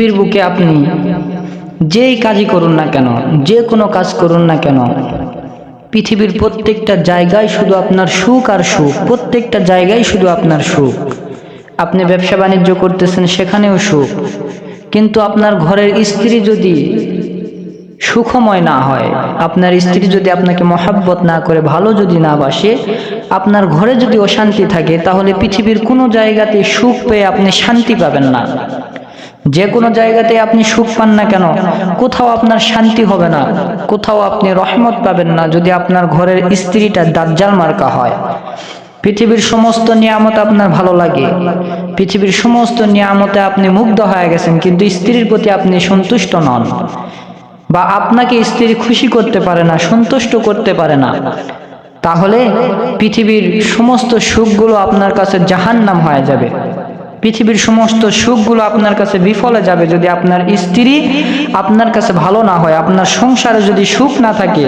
পৃথিবীর বুকে আপনি যেই কাজই করুন না কেন, যে কোনো কাজ করুন না কেন, পৃথিবীর প্রত্যেকটা জায়গায় শুধু আপনার সুখ আর সুখ, প্রত্যেকটা জায়গায় শুধু আপনার সুখ। আপনি ব্যবসা বাণিজ্য করতেছেন, সেখানেও সুখ। কিন্তু আপনার ঘরের স্ত্রী যদি সুখময় না হয়, আপনার স্ত্রী যদি আপনাকে মহাব্বত না করে, ভালো যদি না বাসে, আপনার ঘরে যদি অশান্তি থাকে, তাহলে পৃথিবীর কোনো জায়গাতে সুখ পেয়ে আপনি শান্তি পাবেন না। যে কোনো জায়গাতে আপনি সুখ পান না কেন, কোথাও আপনার শান্তি হবে না, কোথাও আপনি রহমত পাবেন না যদি আপনার ঘরের স্ত্রীটা দাজ্জাল মার্কা হয়। পৃথিবীর সমস্ত নিয়ামত আপনার ভালো লাগে, পৃথিবীর সমস্ত নিয়ামতে আপনি মুগ্ধ হয়ে গেছেন, কিন্তু স্ত্রীর প্রতি আপনি সন্তুষ্ট নন বা আপনাকে স্ত্রী খুশি করতে পারে না, সন্তুষ্ট করতে পারে না। তাহলে পৃথিবীর সমস্ত সুখগুলো আপনার কাছে জাহান্নাম হয়ে যাবে। পৃথিবীর সমস্ত সুখগুলো আপনার কাছে বিফলে যাবে যদি আপনার স্ত্রী আপনার কাছে ভালো না হয়, আপনার সংসারে যদি সুখ না থাকে,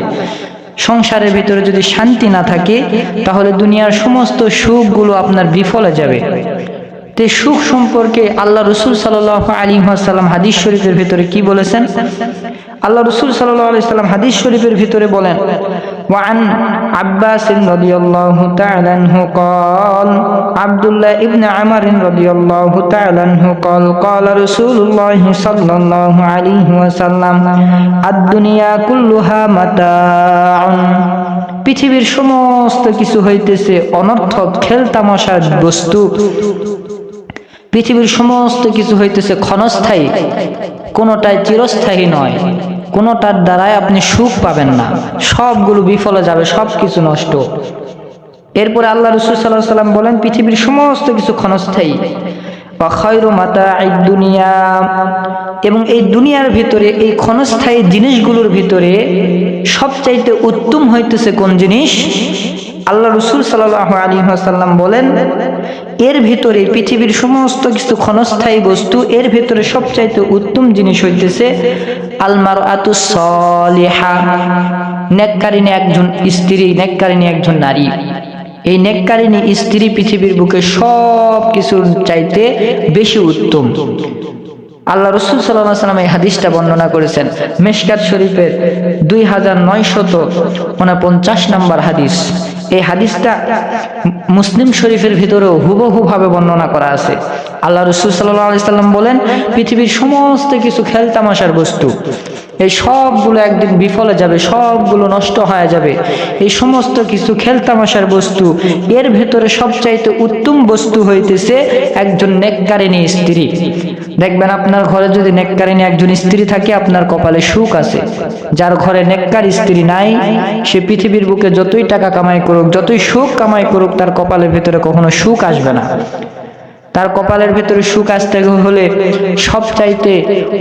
সংসারের ভিতরে যদি শান্তি না থাকে, তাহলে দুনিয়ার সমস্ত সুখগুলো আপনার বিফলে যাবে। তে সুখ সম্পর্কে আল্লাহ রসুল সাল্লাহ আলী হাদিস শরীফের ভিতরে কি বলেছেন? আল্লাহ রসুল সাল্লাহ আলি সাল্লাম হাদিস শরীফের ভিতরে বলেন وعن عباس رضي الله تعالى عنه قال عبد الله ابن عمر رضي الله تعالى عنه قال قال رسول الله صلى الله عليه وسلم الدنيا كلها متاع পৃথিবীর সমস্ত কিছু হইতেছে অনর্থক খেলতামশার বস্তু পৃথিবীর সমস্ত কিছু হইতেছে ক্ষণস্থায়ী কোনোটাই চিরস্থায়ী নয় কোনোটার দ্বারাই আপনি সুখ পাবেন না। সবগুলো বিফলে যাবে সব কিছু নষ্ট। এরপরে আল্লাহ রসুল সাল্লাহ সাল্লাম বলেন, পৃথিবীর সমস্ত কিছু ক্ষণস্থায়ী। দুনিয়া। এবং এই দুনিয়ার ভিতরে, এই ক্ষণস্থায়ী জিনিসগুলোর ভিতরে সবচাইতে উত্তম হইতেছে কোন জিনিস? আল্লাহ রসুল সাল্লাহ আলী সাল্লাম বলেন এর ভিতরে পৃথিবীর সমস্ত কিছু ক্ষণস্থায়ী বস্তু, এর ভিতরে সবচাইতে উত্তম জিনিস হইতেছে আলমার আতু সলিহা। নেককারিনী একজন স্ত্রী নেককারিনী একজন নারী। এই নেককারিনী স্ত্রী পৃথিবীর বুকে সব কিছুর চাইতে বেশি উত্তম। আল্লাহ রসুল সাল্লাহ সাল্লাম এই হাদিসটা বর্ণনা করেছেন। মেশকাত শরীফের দুই হাজার নয়শত উনপঞ্চাশ নম্বর হাদিস। এই হাদিসটা মুসলিম শরীফের ভিতরেও হুবহু ভাবে বর্ণনা করা আছে। আল্লাহ রসুল সাল্লাহ সাল্লাম বলেন, পৃথিবীর সমস্ত কিছু খেলতামাশার বস্তু, এই সবগুলো একদিন বিফলে যাবে, সবগুলো নষ্ট হয়ে যাবে। এই সমস্ত কিছু খেলতামাশার বস্তু, এর ভেতরে সবচাইতে উত্তম বস্তু হইতেছে একজন নেককারিনী স্ত্রী। দেখবেন আপনার ঘরে যদি নেককারিনী একজন স্ত্রী থাকে, আপনার কপালে সুখ আছে। যার ঘরে নেককার স্ত্রী নাই, সে পৃথিবীর বুকে যতই টাকা কামাই করুক, যতই সুখ কামাই করুক, তার কপালের ভেতরে কখনো সুখ আসবে না। তার কপালের ভেতরে সুখ আসতে হলে সব চাইতে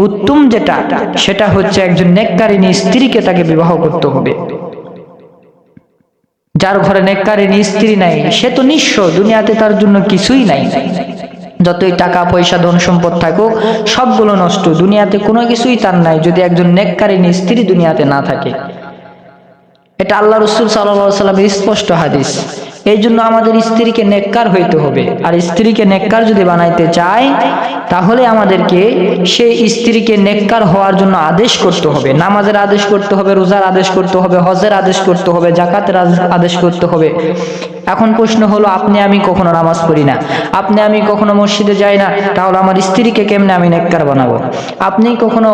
উত্তম যেটা, সেটা হচ্ছে একজন নেককারিনী স্ত্রীকে তাকে বিবাহ করতে হবে। যার ঘরে নেককারিনী স্ত্রী নাই, সে তো নিঃস্ব, দুনিয়াতে তার জন্য কিছুই নাই। যতই টাকা, পয়সা, ধন সম্পদ থাকুক, সবগুলো নষ্ট। দুনিয়াতে কোনো কিছুই তার নাই, যদি একজন নেককারিনী স্ত্রী দুনিয়াতে না থাকে। এটা আল্লাহ রসুল সাল্লাহ সাল্লামের স্পষ্ট হাদিস। এই জন্য আমাদের স্ত্রীকে নেককার হইতে হবে। আর স্ত্রীকে নেককার যদি বানাইতে চাই তাহলে আমাদেরকে সেই স্ত্রীকে নেককার হওয়ার জন্য আদেশ করতে হবে। নামাজের আদেশ করতে হবে, রোজার আদেশ করতে হবে, হজের আদেশ করতে হবে জাকাতের আদেশ করতে হবে। এখন প্রশ্ন হলো, আপনি আমি কখনো নামাজ পড়ি না। আপনি আমি কখনো মসজিদে যাই না, তাহলে আমার স্ত্রীকে কেমনে আমি নেককার বানাবো? আপনি কখনো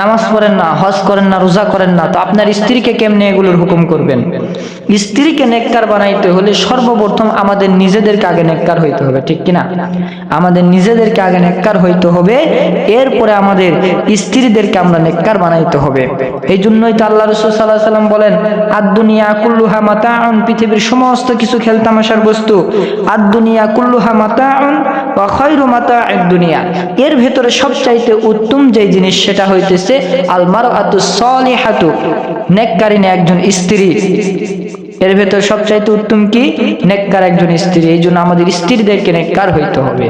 নামাজ পড়েন না, হজ করেন না, রোজা করেন না, তো আপনার স্ত্রীকে কেমনে এগুলোর হুকুম করবেন? স্ত্রীকে নেককার বানাইতে হলে সর্বপ্রথম আমাদের নিজেদেরকে আগে নেককার হইতে হবে, ঠিক কিনা? আমাদের নিজেদেরকে আগে নেককার হইতে হবে, এরপরে আমাদের স্ত্রীদেরকে আমরা নেককার বানাইতে হবে। এই জন্যই তো আল্লাহ রসুল সাল্লাহ সাল্লাম বলেন আদুনিয়া কুল্লুহা মাতা পৃথিবীর সমস্ত কিছু খেলতামাশার বস্তু। আদুনিয়া কুল্লুহা মাতা বা খয়রু মাতা এক দুনিয়া। এর ভেতরে সবচাইতে উত্তম যে জিনিস সেটা হইতেছে আলমার আতু সলিহাতু নেককারিনে একজন স্ত্রী। এর ভেতর সবচাইতে উত্তম কি? নেককার একজন স্ত্রী। এই জন্য আমাদের স্ত্রীদেরকে নেককার হইতে হবে।